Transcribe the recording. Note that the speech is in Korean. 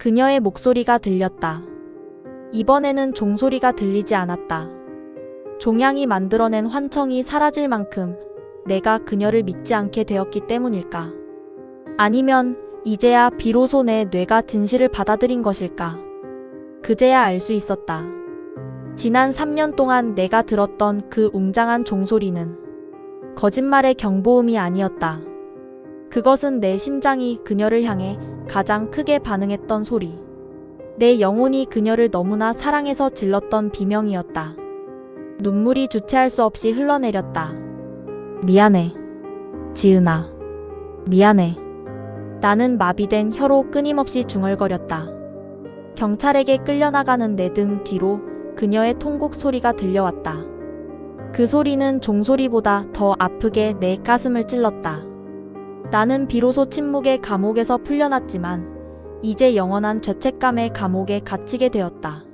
그녀의 목소리가 들렸다. 이번에는 종소리가 들리지 않았다. 종양이 만들어낸 환청이 사라질 만큼 내가 그녀를 믿지 않게 되었기 때문일까? 아니면 이제야 비로소 내 뇌가 진실을 받아들인 것일까? 그제야 알 수 있었다. 지난 3년 동안 내가 들었던 그 웅장한 종소리는 거짓말의 경보음이 아니었다. 그것은 내 심장이 그녀를 향해 가장 크게 반응했던 소리. 내 영혼이 그녀를 너무나 사랑해서 질렀던 비명이었다. 눈물이 주체할 수 없이 흘러내렸다. 미안해. 지은아. 미안해. 나는 마비된 혀로 끊임없이 중얼거렸다. 경찰에게 끌려나가는 내 등 뒤로 그녀의 통곡 소리가 들려왔다. 그 소리는 종소리보다 더 아프게 내 가슴을 찔렀다. 나는 비로소 침묵의 감옥에서 풀려났지만 이제 영원한 죄책감의 감옥에 갇히게 되었다.